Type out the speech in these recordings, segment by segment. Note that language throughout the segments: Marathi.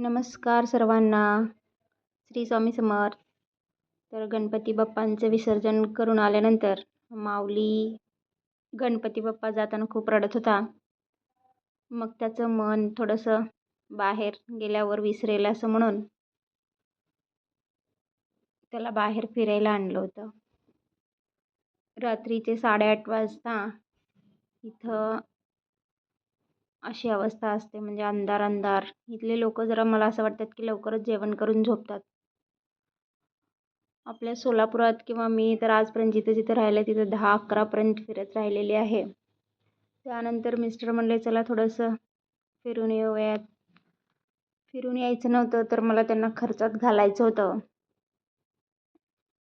नमस्कार सर्वांना. श्री स्वामी समर्थ. तर गणपती बाप्पांचं विसर्जन करून आल्यानंतर माऊली गणपती बाप्पा जाताना खूप रडत होता. मग त्याचं मन थोडंसं बाहेर गेल्यावर विसरेल असं म्हणून त्याला बाहेर फिरायला आणलं होतं. रात्रीचे साडेआठ वाजता इथं अशी अवस्था असते. म्हणजे अंधार अंधार. इथले लोक जरा मला असं वाटतात की लवकरच जेवण करून झोपतात. आपल्या सोलापुरात किंवा मी तर आजपर्यंत जिथे जिथे राहिले तिथं दहा अकरापर्यंत फिरत राहिलेली आहे. त्यानंतर मिस्टर म्हणले चला थोडंसं फिरून येऊयात. फिरून यायचं नव्हतं तर मला त्यांना खर्चात घालायचं होतं.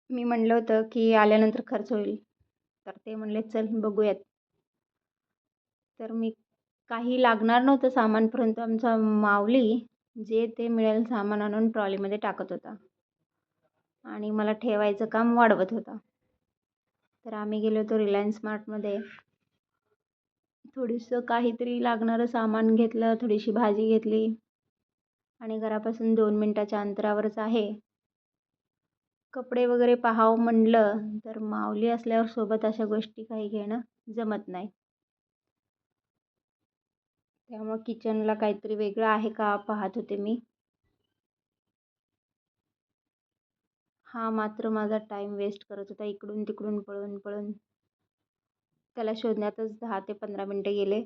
मी म्हणलं होतं की आल्यानंतर खर्च होईल. तर ते म्हणले चल बघूयात. तर मी काही लागणार नव्हतं सामान परंतु आमचा माऊली जे ते मिळेल सामान आणून ट्रॉलीमध्ये टाकत होता. आणि मला ठेवायचं काम वाढवत होता. तर आम्ही गेलो होतो रिलायन्स मार्टमध्ये थोडंसं काहीतरी लागणारं सामान घेतलं थोडीशी भाजी घेतली. आणि घरापासून दोन मिनटाच्या अंतरावरच आहे. कपडे वगैरे पाहावं म्हणलं तर माऊली असल्यावर सोबत अशा गोष्टी काही घेणं जमत नाही. त्यामुळं किचनला काहीतरी वेगळं आहे का पाहत होते मी. हा मात्र माझा टाईम वेस्ट करत होता. इकडून तिकडून पळून पळून. त्याला शोधण्यातच दहा ते पंधरा मिनटं गेले.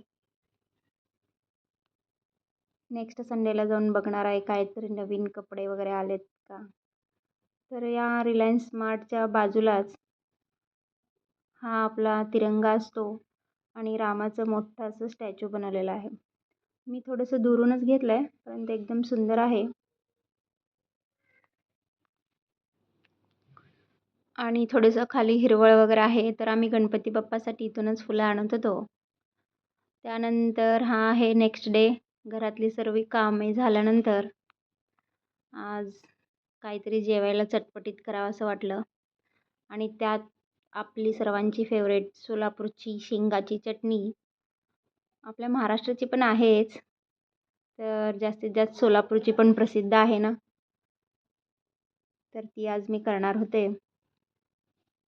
नेक्स्ट संडेला जाऊन बघणार आहे काहीतरी नवीन कपडे वगैरे आलेत का? तर या रिलायन्स स्मार्टच्या बाजूलाच हा आपला तिरंगा असतो आणि रामाचं मोठं असं स्टॅच्यू बनवलेलं आहे. मी थोडंसं दुरूनच घेतलं आहे पण ते एकदम सुंदर आहे. आणि थोडंसं खाली हिरवळ वगैरे आहे तर आम्ही गणपती बाप्पासाठी इथूनच फुलं आणत होतो. त्यानंतर हा आहे नेक्स्ट डे घरातली सर्व कामे झाल्यानंतर आज काहीतरी जेवायला चटपटीत करावं असं वाटलं. आणि त्यात आपली सर्वांची फेवरेट सोलापूरची शेंगाची चटणी आपल्या महाराष्ट्राची पण आहेच. तर जास्तीत जास्त सोलापूरची पण प्रसिद्ध आहे ना. तर ती आज मी करणार होते.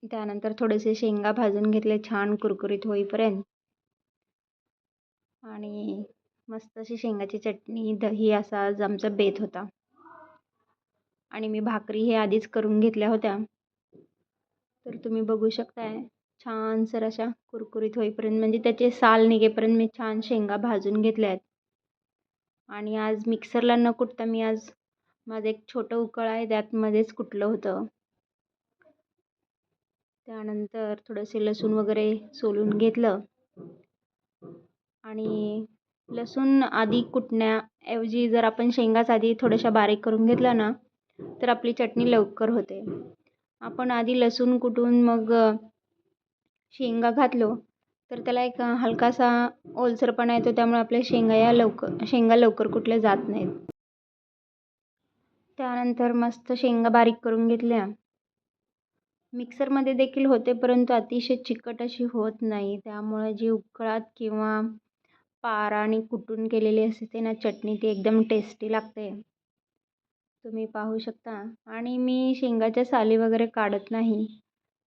त्यानंतर थोडेसे शेंगा भाजून घेतले छान कुरकुरीत होईपर्यंत. आणि मस्त अशी शेंगाची चटणी दही असा आज आमचा बेत होता. आणि मी भाकरी हे आधीच करून घेतल्या होत्या. तर तुम्ही बघू शकताय. छान सर अशा कुरकुरीत होईपर्यंत म्हणजे त्याचे साल निघेपर्यंत मी छान शेंगा भाजून घेतल्या आहेत आणि आज मिक्सरला न कुटता मी आज माझं एक छोटं उकळ आहे त्यातमध्येच कुटलं होतं. त्यानंतर थोडंसे लसूण वगैरे सोलून घेतलं. आणि लसूण आधी कुटण्याऐवजी जर आपण शेंगाच आधी थोड्याशा बारीक करून घेतल्या ना तर आपली चटणी लवकर होते. आपण आधी लसूण कुटून मग शेंगा घातलो तर त्याला एक हलकासा ओलसरपणा येतो त्यामुळे आपल्या शेंगा या लवकर शेंगा लवकर कुठल्या जात नाहीत. त्यानंतर मस्त शेंगा बारीक करून घेतल्या. मिक्सरमध्ये देखील होते परंतु अतिशय चिकट अशी होत नाही. त्यामुळे जी उकळात किंवा पाराने कुटून केलेली असते ना चटणी ती एकदम टेस्टी लागते. तुम्ही पाहू शकता. आणि मी शेंगाच्या साली वगैरे काढत नाही.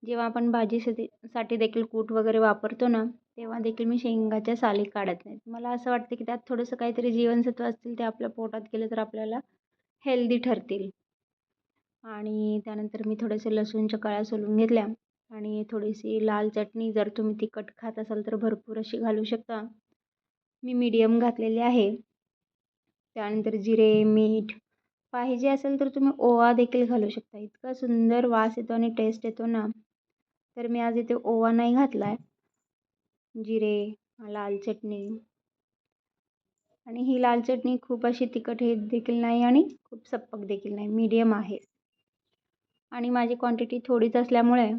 जेव्हा आपण भाजीसाठी साठी देखील कूट वगैरे वापरतो ना तेव्हा देखील मी शेंगाच्या साली काढत नाहीत मला असं वाटतं की त्यात थोडंसं काहीतरी जीवनसत्व असतील ते आपल्या पोटात गेलं तर आपल्याला हेल्दी ठरतील. आणि त्यानंतर मी थोडेसे लसूणच्या कळ्या सोलून घेतल्या आणि थोडीशी लाल चटणी जर तुम्ही तिखट खात असाल तर भरपूर अशी घालू शकता. मी मीडियम घातलेली आहे. त्यानंतर जिरे मीठ पाहिजे असेल तर तुम्ही ओवा देखील घालू शकता. इतका सुंदर वास येतो आणि टेस्ट येतो ना. तर मी आज इथे ओवा नाही घातला आहे जिरे लाल चटणी. आणि ही लाल चटणी खूप अशी तिखट हे देखील नाही आणि खूप सप्पक देखील नाही मीडियम आहे. आणि माझी क्वांटिटी थोडीच असल्यामुळे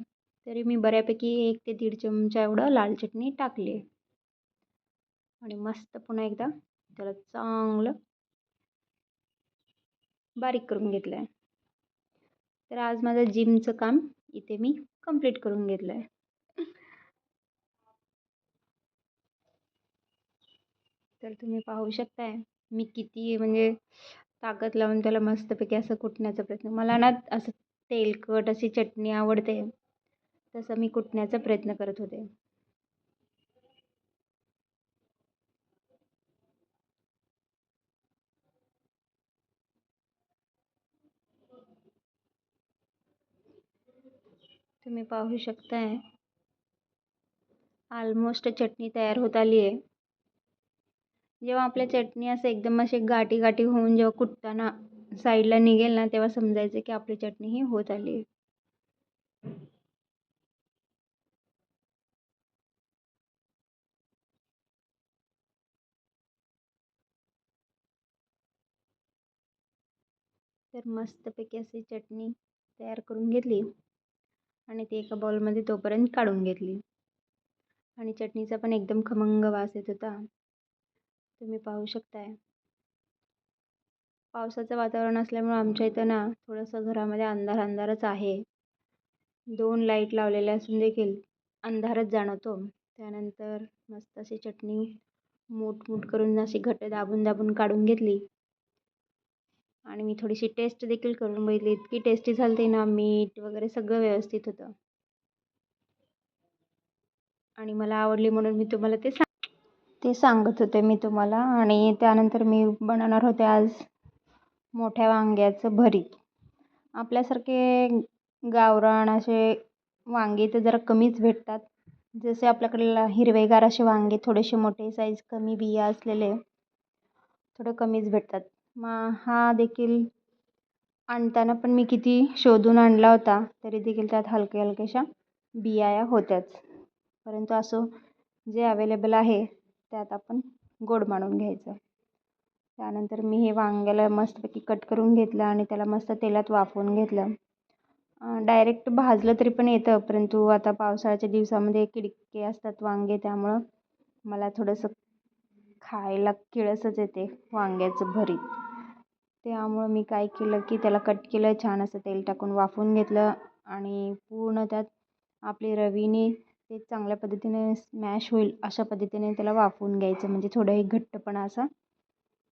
तरी मी बऱ्यापैकी एक ते दीड चमचा एवढं लाल चटणी टाकली आहे. आणि मस्त पुन्हा एकदा त्याला चांगलं बारीक करून घेतलं आहे तर आज माझं जिमचं काम इथे मी कंप्लीट करून घेतलं आहे तर तुम्ही पाहू शकताय मी किती म्हणजे ताकद लावून त्याला मस्तपैकी असं कुटण्याचा प्रयत्न मला ना असं तेलकट अशी चटणी आवडते तसं मी कुटण्याचा प्रयत्न करत होते. तुम्ही पाहू शकताय ऑलमोस्ट चटणी तयार होत आली आहे जेव्हा आपल्या चटणी असं एकदम असे गाठी गाठी होऊन जेव्हा कुटताना साईडला निघेल ना, तेव्हा समजायचं की आपली चटणी ही होत आली आहे. तर मस्तपैकी अशी चटणी तयार करून घेतली. आणि ती एका बाउलमध्ये तोपर्यंत काढून घेतली. आणि चटणीचा पण एकदम खमंग वास येत होता. तुम्ही पाहू शकताय. पावसाचं वातावरण असल्यामुळं आमच्या इथं ना थोडंसं घरामध्ये अंधार अंधारच आहे. दोन लाइट लावलेल्या असून देखील अंधारच जाणवतो. त्यानंतर मस्त अशी चटणी मूठ मूठ करून अशी घट्ट दाबून दाबून काढून घेतली. आणि मी थोडीशी टेस्ट देखील करून बघितली. इतकी टेस्टी झाली ना मीठ वगैरे सगळं व्यवस्थित होतं. आणि मला आवडली म्हणून मी तुम्हाला ते सांग ते सांगत होते मी तुम्हाला. आणि त्यानंतर मी बनवणार होते आज मोठ्या वांग्याचं भरीत आपल्यासारखे गावरान असे वांगे तर जरा कमीच भेटतात. जसे आपल्याकडे हिरवेगार असे वांगे थोडेसे मोठे साईज कमी बिया असलेले थोडं कमीच भेटतात. मग हा देखील आणताना पण मी किती शोधून आणला होता तरी देखील त्यात हलक्या हलक्याशा बियाया होत्याच. परंतु असं जे अवेलेबल आहे त्यात आपण गोड मानून घ्यायचं. त्यानंतर मी हे वांग्याला मस्तपैकी कट करून घेतलं आणि त्याला मस्त तेलात वाफवून घेतलं. डायरेक्ट भाजलं तरी पण येतं परंतु आता पावसाळ्याच्या दिवसामध्ये किडके असतात वांगे त्यामुळं मला थोडंसं खायला किळसच येते वांग्याचं भरीत. त्यामुळं मी काय केलं की त्याला कट केलं छान असं तेल टाकून वाफवून घेतलं आणि पूर्ण त्यात आपली रवीने ते चांगल्या पद्धतीने स्मॅश होईल अशा पद्धतीने त्याला वाफवून घ्यायचं. म्हणजे थोडंही घट्टपणा असा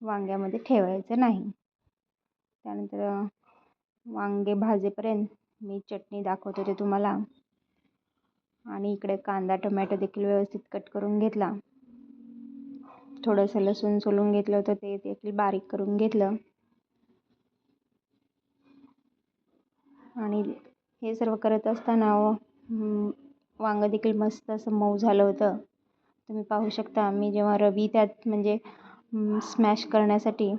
वांग्यामध्ये ठेवायचं नाही. त्यानंतर वांगे भाजेपर्यंत मी चटणी दाखवत होते तुम्हाला. आणि इकडे कांदा टोमॅटो देखील व्यवस्थित कट करून घेतला. थोडंसं लसूण सोलून घेतलं होतं ते देखील बारीक करून घेतलं. आणि हे सर्व करत असताना वांगं देखील मस्त असं मऊ झालं होतं. तुम्ही पाहू शकता मी जेव्हा रवी त्यात म्हणजे स्मॅश करण्यासाठी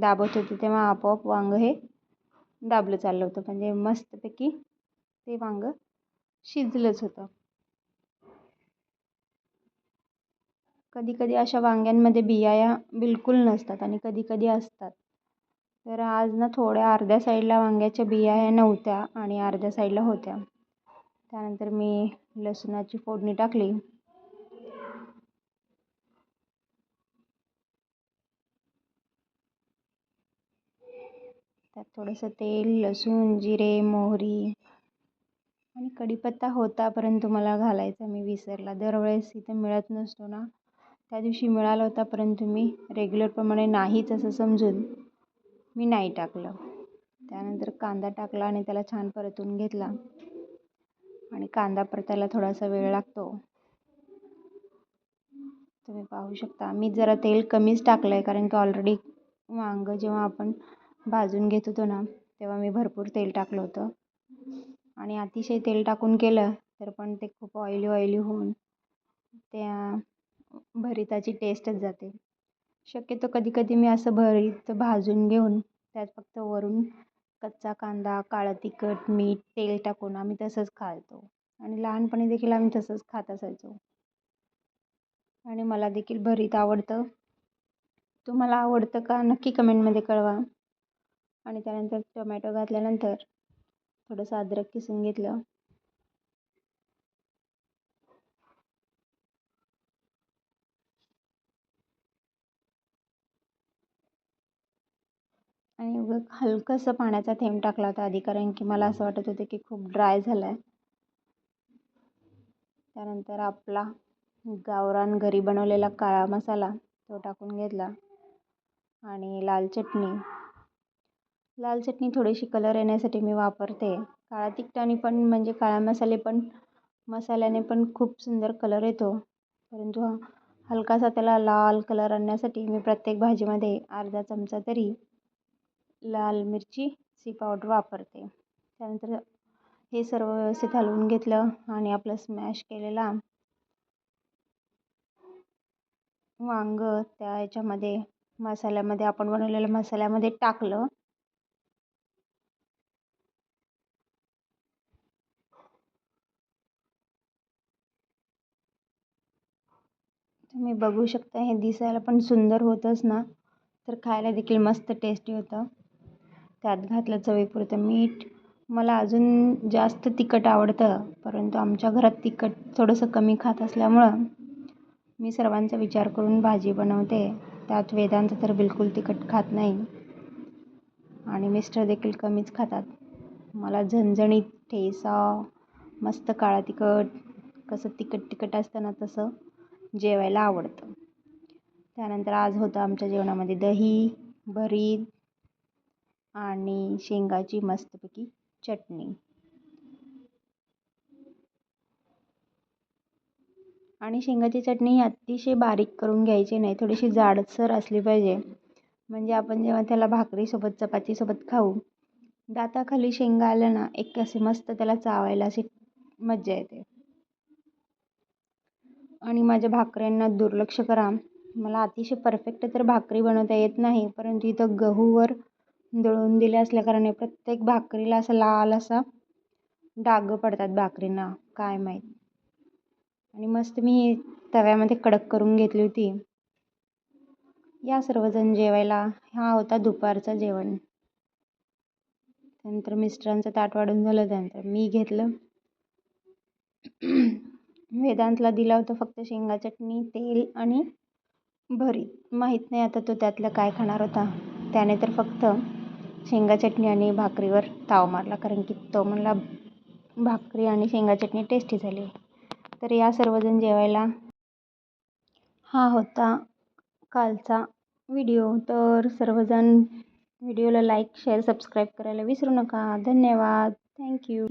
दाबत होते तेव्हा आपोआप वांगं हे दाबलं चाललं होतं. म्हणजे मस्तपैकी ते वांगं शिजलंच होतं. कधी कधी अशा वांग्यांमध्ये बिया या बिलकुल नसतात आणि कधी कधी असतात. तर आज ना थोड्या अर्ध्या साईडला वांग्याच्या बिया ह्या नव्हत्या आणि अर्ध्या साईडला होत्या. त्यानंतर मी लसूणाची फोडणी टाकली. त्यात थोडंसं तेल लसूण जिरे मोहरी आणि कढीपत्ता होता परंतु मला घालायचा मी विसरला. दरवेळेस इथे मिळत नसतो ना. त्या दिवशी मिळाला होता परंतु मी रेग्युलरप्रमाणे नाहीच असं समजून मी नाही टाकलं. त्यानंतर कांदा टाकला आणि त्याला छान परतून घेतला. आणि कांदा परतायला थोडासा वेळ लागतो. तुम्ही पाहू शकता मी जरा तेल कमीच टाकलं आहे कारण की ऑलरेडी वांगं जेव्हा आपण भाजून घेत होतो ना तेव्हा मी भरपूर तेल टाकलं होतं. आणि अतिशय तेल टाकून केलं तर पण ते खूप ऑइली ऑइली होऊन त्या भरीताची टेस्टच जाते. शक्यतो कधी कधी मी असं भरीत भाजून घेऊन त्यात फक्त वरून कच्चा कांदा काळं तिखट मीठ तेल टाकून आम्ही तसंच खातो. आणि लहानपणी देखील आम्ही तसंच खात असायचो. आणि मला देखील भरीत आवडतं. तुम्हाला आवडतं का? नक्की कमेंटमध्ये कळवा. आणि त्यानंतर टोमॅटो घातल्यानंतर थोडंसं अद्रक किसून घेतलं. आणि उगं हलकंसं पाण्याचा थेंब टाकला होता आधी कारण की मला असं वाटत होतं की खूप ड्राय झालं आहे त्यानंतर आपला गावरान घरी बनवलेला काळा मसाला तो टाकून घेतला. आणि लाल चटणी. लाल चटणी थोडीशी कलर येण्यासाठी मी वापरते. काळा तिखटाने पण म्हणजे काळा मसाले पण मसाल्याने पण खूप सुंदर कलर येतो. परंतु हलकासा त्याला लाल कलर आणण्यासाठी मी प्रत्येक भाजीमध्ये अर्धा चमचा तरी लाल मिरचीची पावडर वापरते. त्यानंतर हे सर्व व्यवस्थित हलवून घेतलं आणि आपलं स्मॅश केलेला वांग त्या याच्यामध्ये मसाल्यामध्ये आपण बनवलेल्या मसाल्यामध्ये टाकलं. तुम्ही बघू शकता हे दिसायला पण सुंदर होतंच ना. तर खायला देखील मस्त टेस्टी होतं. त्यात घातलं चवीपुरतं. मीठ मला अजून जास्त तिखट आवडतं परंतु आमच्या घरात तिखट थोडंसं कमी खात असल्यामुळं मी सर्वांचा विचार करून भाजी बनवते. त्यात वेदांत तर बिलकुल तिखट खात नाही. आणि मिस्टर देखील कमीच खातात. मला झणझणीत ठेसा मस्त काळा तिखट कसं तिखट तिखट असतं ना तसं जेवायला आवडतं. त्यानंतर आज होतं आमच्या जेवणामध्ये दही भरीत आणि शेंगाची मस्तपैकी चटणी. आणि शेंगाची चटणी ही अतिशय बारीक करून घ्यायची नाही थोडीशी जाडसर असली पाहिजे. म्हणजे आपण जेव्हा त्याला भाकरीसोबत चपातीसोबत खाऊ दाताखाली शेंगा आल्या ना एक असे मस्त त्याला चावायला अशी मज्जा येते. आणि माझ्या भाकऱ्यांना दुर्लक्ष करा. मला अतिशय परफेक्ट तर भाकरी बनवता येत नाही परंतु इथं गहूवर दळून दिले असल्याकारणाने प्रत्येक भाकरीला असा लाल असा डाग पडतात भाकरींना काय माहीत. आणि मस्त मी तव्यामध्ये कडक करून घेतली होती. या सर्वजण जेवायला हा होता दुपारचं जेवण. त्यानंतर मिस्टरांचं ताट वाढून झालं त्यानंतर मी घेतलं. वेदांतला दिला होता फक्त शेंगा चटणी तेल आणि भरीत. माहीत नाही आता तो त्यातलं काय खाणार होता. त्याने तर फक्त शेंगा चटणी आणि भाकरीवर ताव मारला. कारण की तो म्हणला भाकरी आणि शेंगा चटणी टेस्टी झाली. तर या सर्वजण जेवायला हा होता कालचा व्हिडिओ तर सर्वजण व्हिडिओला लाईक शेअर सबस्क्राईब करायला विसरू नका. धन्यवाद. थँक्यू